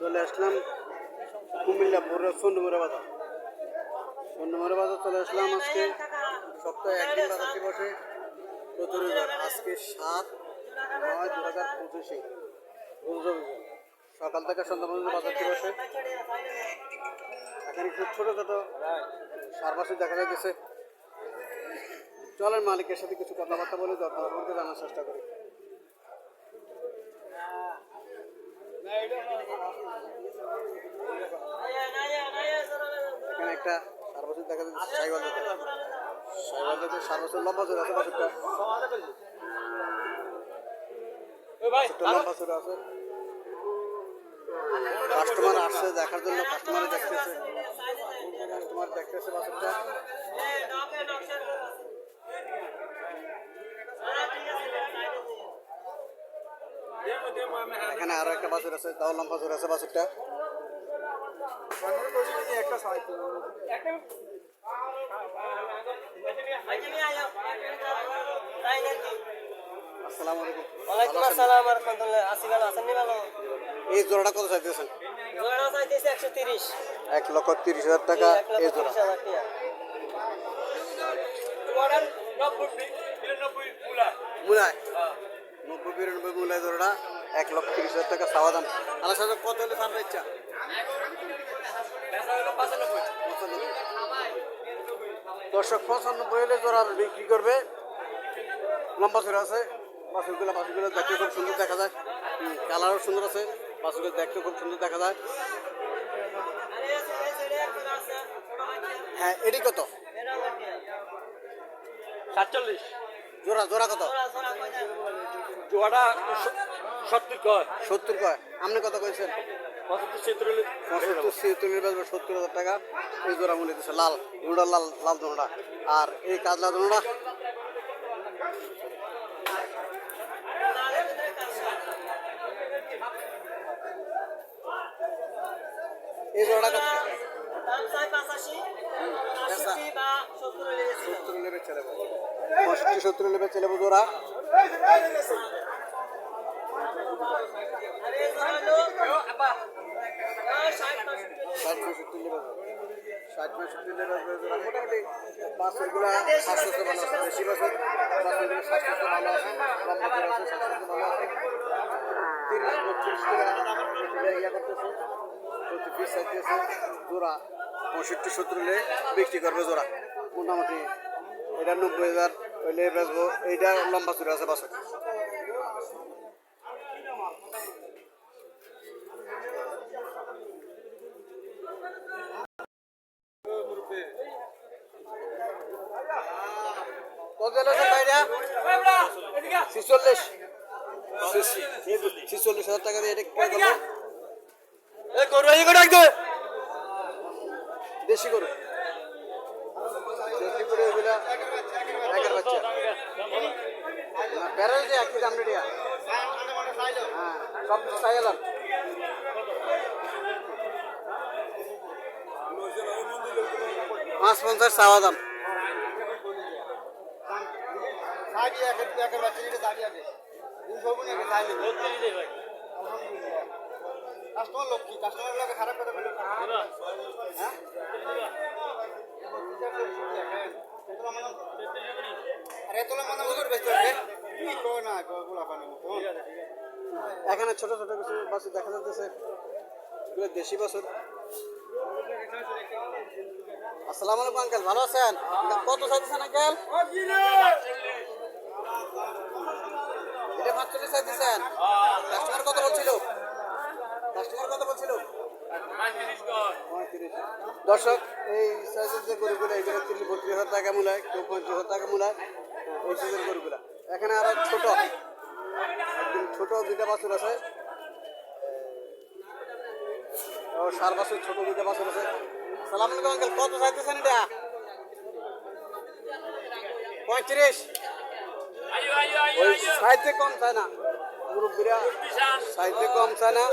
চলে আসলাম কুমিল্লা পুরো চন্ডমুড়া বাজার চন্ডমুড়া বাজার চলে আসলাম আজকে। সপ্তাহে একদিন বাজারটি বসে? রবিবার আজকে সাত নয় দু হাজার পঁচিশে সকাল থেকে সন্ধ্যা পর্যন্ত বাজারটি বসে? এখানে খুব ছোটো ছোটো সারবাসি দেখা যাইতেছে চলেন মালিকের সাথে কিছু কথাবার্তা বলে দর সম্পর্কে জানার চেষ্টা করি। একটা, সার বছর দেখা যাচ্ছে সাইবাল জাতের সাইবাল জাতের সার বছর লম্বা চলে আছে বছরটা কাস্টমার আসছে দেখার জন্য, কাস্টমার দেখতেছে। কাস্টমার দেখতেছে বাছুরটা এখানে আরও একটা বাছুর আছে, তাও লম্বা বাছুর আছে বাছুরটা একটা আসসালামু আলাইকুম ওয়ালাইকুম আসসালাম রহমতুল্লাহ আসি ভালো আছেন নি ভালো এই জোড়াটা কত চাইতেছেন? এক লক্ষ তিরিশ হাজার টাকা এই জোড়া। মুলায় নব্বই বিরানব্বই মুলায় জোড়াটা। এক লক্ষ তিরিশ হাজার টাকা চাওয়া আলাদা কত হলে ছাড়বে ইচ্ছা? দর্শক পঁচানব্বই হলে জোড়া বিক্রি করবে। লম্বা চূড়া আছে। বাছুরগুলো বাছুরগুলো দেখতে খুব সুন্দর দেখা যায়। কালারও সুন্দর আছে। বাছুরগুলো দেখতে খুব সুন্দর দেখা যায়। হ্যাঁ এটি কত? সাতচল্লিশ। জোড়া জোড়া কত? জোয়াটা সত্তর কয়। সত্তর কয়। আপনি কত কইছেন? পঁচাত্তর সত্তর ছিয়াত্তরের বেচবে সত্তর হাজার টাকা। এই জোড়া মূল্য দিচ্ছে লাল দুটা লাল লাল দোনোটা আর এই কাজলা দোনোটা এই জোড়াটা সত্তর হলে গেছে সত্তর লেবে লেবে চলে জোড়া। ষাট ষাট পঁয়ষট্টি লেবে ষাট পঁয়ষট্টি লেবে জোড়া মোটামুটি বাছরগুলো স্বাস্থ্য ভালো আছে বেশি বছর বাছরগুলো স্বাস্থ্য ভালো আছে লম্বা করে আছে স্বাস্থ্য ভালো আছে তিরিশ বত্রিশ করে ইয়া করতেছে প্রতি জোড়া পঁয়ষট্টি সত্তর বিক্রি করবে জোড়া মোটামুটি এটা নব্বই হাজার হইলে লম্বা চূড়া আছে বাছর কত দিলেছেন ভাইরা? ছিচল্লিশ। ছিচল্লিশ হাজার টাকা দিয়ে এটা কে করল দেশি গরু। দেশি গরু এগুলা একের বাচ্চা। প্যারেল যে একই দাম রেডিয়া। হ্যাঁ সব কিছু পাঁচ পঞ্চাশ চাওয়া দাম। কাস্টমার লোক কি? কাস্টমার গুলোকে খারাপ কথা বলে হ্যাঁ? আরে তোলা মনে করে বেচতে হবে। কি কো না কো গোলা পানি মতো এখানে ছোট ছোট কিছু বাস দেখা যাচ্ছে। এগুলো দেশি বাছুর। আসসালামু আলাইকুম আঙ্কেল। ভালো আছেন? কত চাইতেছেন আঙ্কেল? দর্শক, এই গরুগুলো, এগুলো তিরিশ বত্রিশ হাজার টাকা মূলায়, কেউ পঁয়ত্রিশ হাজার টাকা মূলায়, এই সাইজের গরুগুলা। এখানে আরও ছোট ছোট দুইটা বাছুর আছে। ও, সার বাছুর, ছোট দুইটা বাছুর আছে। সালাম আলাইকুম, আঙ্কেল, কত চাইতেছেন এটা? পঁয়ত্রিশ। ওই সাইডে কম চায় না। মুরব্বীরা সাইডে কম চায় না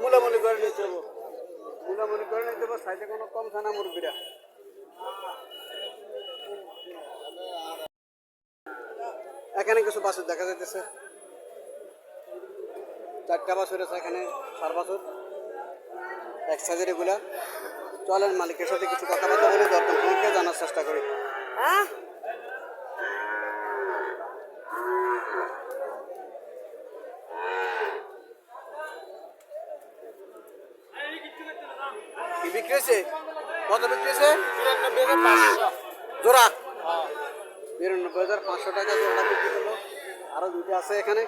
মূলামূলি করে নিতে হব। মূলামূলি করে নিতে হব সাইডে কোনো কম চায় না মুরব্বীরা। এখানে কিছু বাছুর দেখা যাইতেছে। চারটা বাছুর আছে এখানে চার বাছুর। এক সাইজের এগুলা। চলেন মালিকের সাথে কিছু কথাবার্তা বলে দরকার তোমাকে জানার চেষ্টা করি। হ্যাঁ? কি বিক্রি হয়েছে? কত বিক্রি হয়েছে? জোড়া। বিরানব্বই হাজার পাঁচশো টাকা জোড়া বিক্রি করল আরও দুটো আছে এখানে।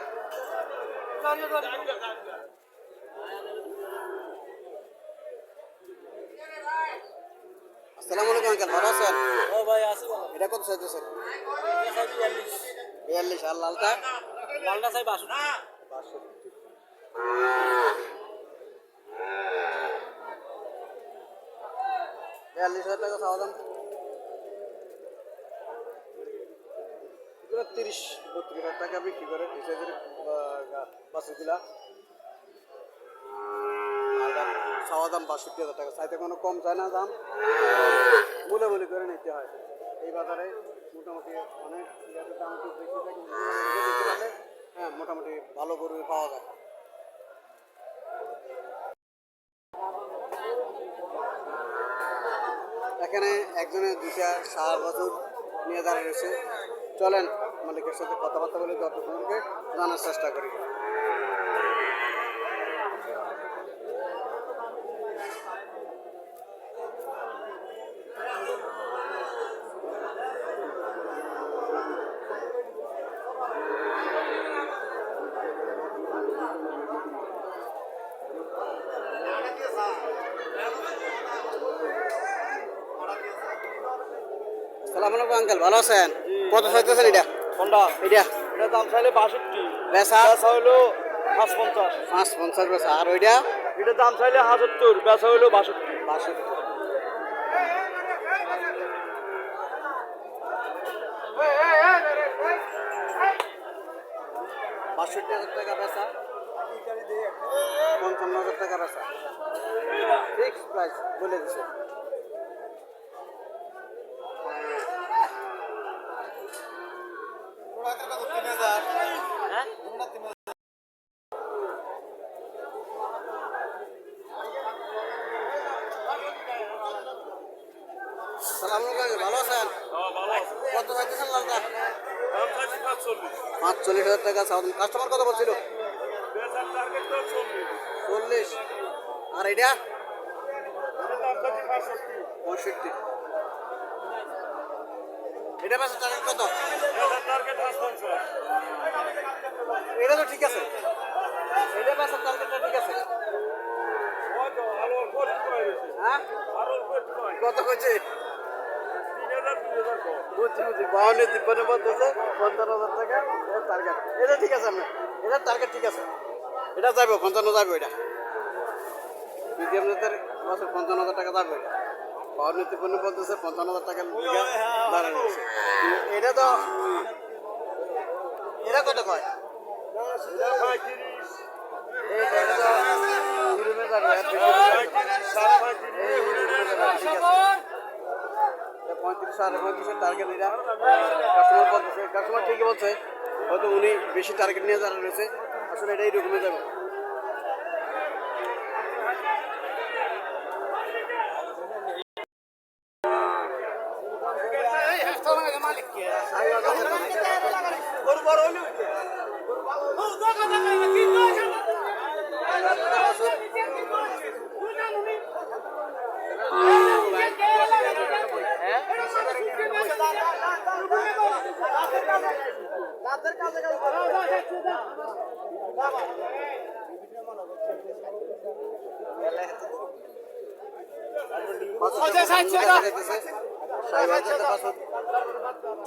আসসালামু আলাইকুম আঙ্কেল ভালো আছেন? ও ভাই আসি এটা কত চাইতেছেন বিয়াল্লিশ। আর লালটা? মালটা চাই বাসু বাষট্টি। বিয়াল্লিশ হাজার টাকা চাওয়া দাম তিরিশ, বত্রিশ হাজার টাকা বিক্রি করে। ডিসাইজের বাসুগুলা চাওয়া দাম বাষট্টি হাজার টাকা। চাইতে কোনো কম চায় না, দাম মূলামূলি করে নিতে হয়। এই বাজারে মোটামুটি অনেক দাম একটু বেশি থাকে হ্যাঁ মোটামুটি ভালো গরু পাওয়া যায়। এখানে একজনের দুইটা সাহা বছর নিয়ে দাঁড়িয়ে রয়েছে। চলেন মালিকের সাথে কথাবার্তা বলে দর্শকদেরকে জানার চেষ্টা করি। সালাম আলাইকুম আঙ্কেল ভালো আছেন? কত চাইতেছেন এটা? কোনটা? এটা? এটা দাম চাইলে বাষট্টি। বেচা? বেচা হইল পাঁচ পঞ্চাশ পাঁচ পঞ্চাশ বেচা। আর ওইটা? এটা দাম চাইলে হাজাত্তর বেচা হইল বাষট্টি। বাষট্টি। বাষট্টি হাজার টাকা বেচা। পঞ্চান্ন হাজার টাকা বেচা। ফিক্স প্রাইস বলে দিছে হ্যাঁ সালাম আলাইকুম ভালো আছেন কত চাইতেছেন লালটা পাঁচচল্লিশ হাজার টাকা সাউন্ড কাস্টমার কত বলছিল? চল্লিশ। আর এটা? পঁয়ষট্টি। এটা বেচা টার্গেট কত? এটা তো ঠিক আছে। এটা বেচার টার্গেটটা ঠিক আছে। হ্যাঁ? কত কইছে বুঝছি বুঝছি বাউন্ন তিপ্পান্ন বলতেছে পঞ্চান্ন হাজার টাকা এর টার্গেট এটা ঠিক আছে আপনার এটার টার্গেট ঠিক আছে এটা যাবে পঞ্চান্ন যাবে এটা জাতের বছর পঞ্চান্ন হাজার টাকা যাবে এটা বাউন্ন তিপ্পান্ন বলতেছে পঞ্চান্ন হাজার টাকা দাঁড়ানো রয়েছে এটা তো এটা কত কয় এই এটা পঁয়ত্রিশ সাড়ে পঁয়ত্রিশের টার্গেট এটা কাস্টমার বলতেছে। কাস্টমার ঠিকই বলছে, হয়তো উনি বেশি টার্গেট নিয়ে যারা রয়েছে, আসলে এটা এইরকমই যাবে।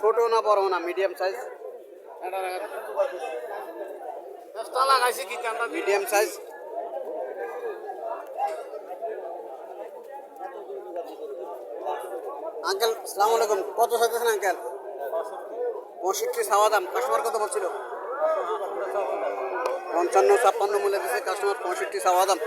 ছোট। না বড় না medium size medium size uncle সালাম আলাইকুম। কত চাইতেছেন আঙ্কেল? পঁয়ষট্টি। সাওয়া দাম। কাস্টমার কত বলছিল? পঞ্চান্ন ছাপ্পান্ন মূল্য দিচ্ছে কাস্টমার পঁয়ষট্টি সাওয়া দাম